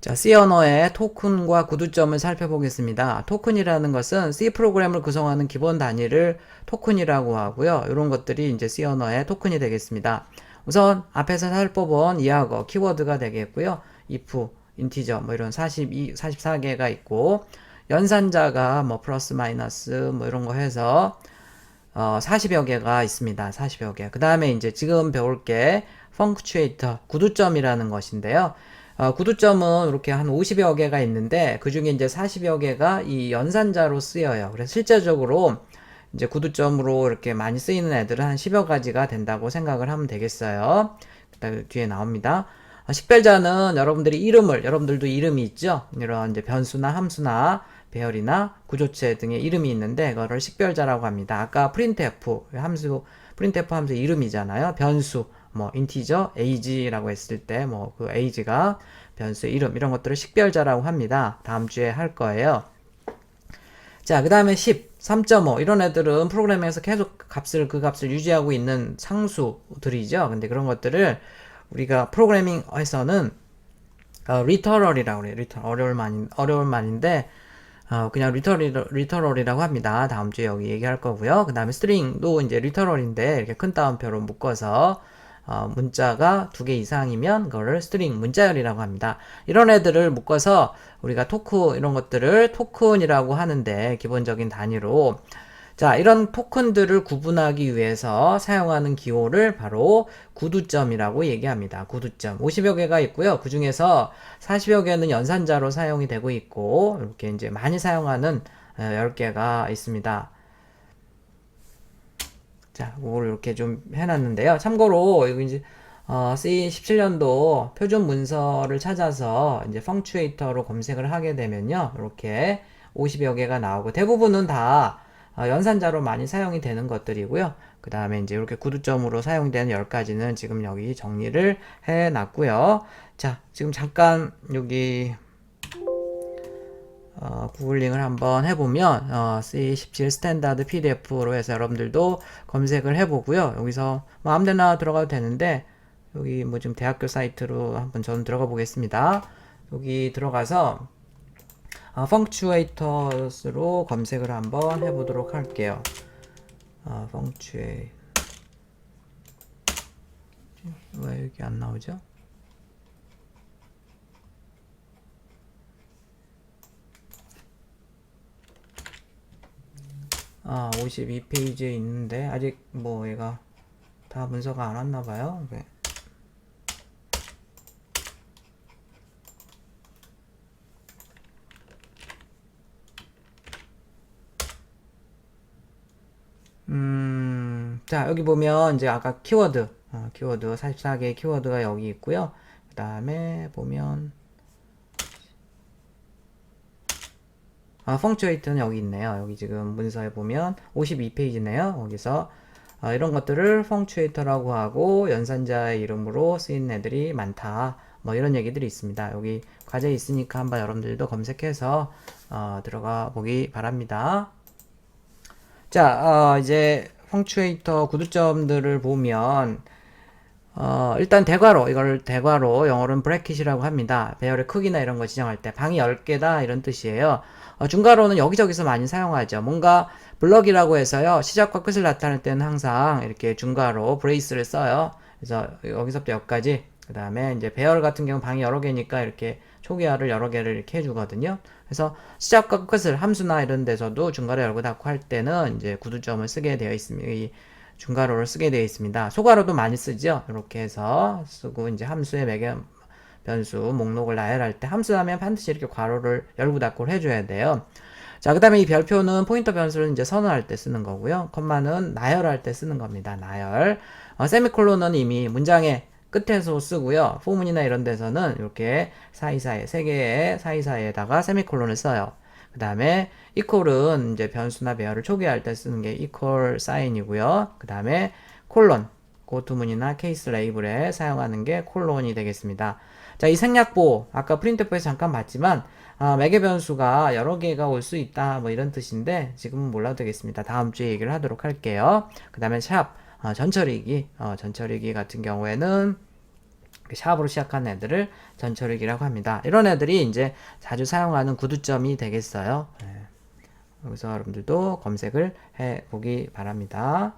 자, C 언어의 토큰과 구두점을 살펴보겠습니다. 토큰이라는 것은 C 프로그램을 구성하는 기본 단위를 토큰이라고 하고요. 이런 것들이 이제 C 언어의 토큰이 되겠습니다. 우선 앞에서 살펴본 이하거 키워드가 되겠고요. if, 인티저 뭐 이런 42, 44개가 있고 연산자가 뭐 플러스 마이너스 뭐 이런 거 해서 어, 40여 개가 있습니다. 40여 개. 그 다음에 이제 지금 배울 게 펑크추에이터, 구두점이라는 것인데요. 어, 구두점은 이렇게 한 50여 개가 있는데 그 중에 이제 40여 개가 이 연산자로 쓰여요. 그래서 실제적으로 이제 구두점으로 이렇게 많이 쓰이는 애들은 한 10여 가지가 된다고 생각을 하면 되겠어요. 그다음에 뒤에 나옵니다. 어, 식별자는 여러분들이 이름을 여러분들도 이름이 있죠. 이런 이제 변수나 함수나 배열이나 구조체 등의 이름이 있는데 그거를 식별자라고 합니다. 아까 printf 함수 printf 함수 이름이잖아요. 변수 뭐 인티저 age라고 했을 때 뭐 그 age가 변수의 이름 이런 것들을 식별자라고 합니다. 다음 주에 할 거예요. 자, 그 다음에 10, 3.5 이런 애들은 프로그램에서 계속 값을 그 값을 유지하고 있는 상수들이죠. 근데 그런 것들을 우리가 프로그래밍에서는 어, 리터럴이라고 그래요. 리터 어려울 만 어려울 만인데 어, 그냥 리터럴이라고 합니다. 다음 주에 여기 얘기할 거고요. 그 다음에 스트링도 이제 리터럴인데 이렇게 큰 따옴표로 묶어서 어, 문자가 두 개 이상이면 그거를 스트링 문자열이라고 합니다. 이런 애들을 묶어서 우리가 토크 이런 것들을 토큰이라고 하는데 기본적인 단위로 자, 이런 토큰들을 구분하기 위해서 사용하는 기호를 바로 구두점이라고 얘기합니다. 구두점. 50여 개가 있고요. 그 중에서 40여 개는 연산자로 사용이 되고 있고, 이렇게 이제 많이 사용하는 10개가 있습니다. 자, 그걸 이렇게 좀 해놨는데요. 참고로, 이거 이제, 어, C17년도 표준 문서를 찾아서 이제 펑추에이터로 검색을 하게 되면요. 이렇게 50여 개가 나오고, 대부분은 다 어, 연산자로 많이 사용이 되는 것들이고요. 그 다음에 이제 이렇게 구두점으로 사용되는 10가지는 지금 여기 정리를 해 놨고요. 자, 지금 잠깐 여기 어, 구글링을 한번 해보면 어, C17 스탠다드 PDF로 해서 여러분들도 검색을 해보고요. 여기서 뭐 아무데나 들어가도 되는데 여기 뭐 지금 대학교 사이트로 한번 저는 들어가 보겠습니다. 여기 들어가서 어, 펑추에이터스로 검색을 한번 해보도록 할게요. 어, 펑추에 왜 여기 안 나오죠? 아, 52페이지에 있는데 아직 뭐 얘가 다 문서가 안 왔나 봐요. 네. 음, 자, 여기 보면 이제 아까 키워드, 어, 키워드 44개의 키워드가 여기 있고요. 그 다음에 보면 아, 펑츄에이트는 여기 있네요. 여기 지금 문서에 보면 52페이지네요. 여기서 어, 이런 것들을 펑츄에이터라고 하고 연산자의 이름으로 쓰인 애들이 많다. 뭐 이런 얘기들이 있습니다. 여기 과제 있으니까 한번 여러분들도 검색해서 어, 들어가 보기 바랍니다. 자, 어, 이제 펑츄에이터 구두점들을 보면 어, 일단 대괄호, 이걸 대괄호, 영어로는 브래킷이라고 합니다. 배열의 크기나 이런 거 지정할 때 방이 10개다 이런 뜻이에요. 어, 중괄호는 여기저기서 많이 사용하죠. 뭔가 블럭이라고 해서요. 시작과 끝을 나타낼 때는 항상 이렇게 중괄호, 브레이스를 써요. 그래서 여기서부터 여기까지. 그 다음에 이제 배열 같은 경우 방이 여러 개니까 이렇게 초기화를 여러 개를 이렇게 해주거든요. 그래서 시작과 끝을 함수나 이런 데서도 중괄호 열고 닫고 할 때는 이제 구두점을 쓰게 되어 있습니다. 이 중괄호를 쓰게 되어 있습니다. 소괄호도 많이 쓰죠. 이렇게 해서 쓰고 이제 함수의 매개 변수 목록을 나열할 때 함수 하면 반드시 이렇게 괄호를 열고 닫고를 해줘야 돼요. 자, 그 다음에 이 별표는 포인터 변수를 이제 선언할 때 쓰는 거고요. 컴마는 나열할 때 쓰는 겁니다. 나열. 어, 세미콜론은 이미 문장의 끝에서 쓰고요. 포문이나 이런 데서는 이렇게 사이사이, 세 개의 사이사이에다가 세미콜론을 써요. 그 다음에 이퀄은 이제 변수나 배열을 초기화할 때 쓰는 게 이퀄 사인이고요. 그 다음에 콜론, 고투문이나 케이스 레이블에 사용하는 게 콜론이 되겠습니다. 자, 이 생략보, 아까 프린트표에서 잠깐 봤지만, 아, 매개 변수가 여러 개가 올 수 있다, 뭐 이런 뜻인데, 지금은 몰라도 되겠습니다. 다음 주에 얘기를 하도록 할게요. 그 다음에 샵, 어, 전처리기, 어, 전처리기 같은 경우에는 샵으로 시작한 애들을 전처리기라고 합니다. 이런 애들이 이제 자주 사용하는 구두점이 되겠어요. 네. 여기서 여러분들도 검색을 해 보기 바랍니다.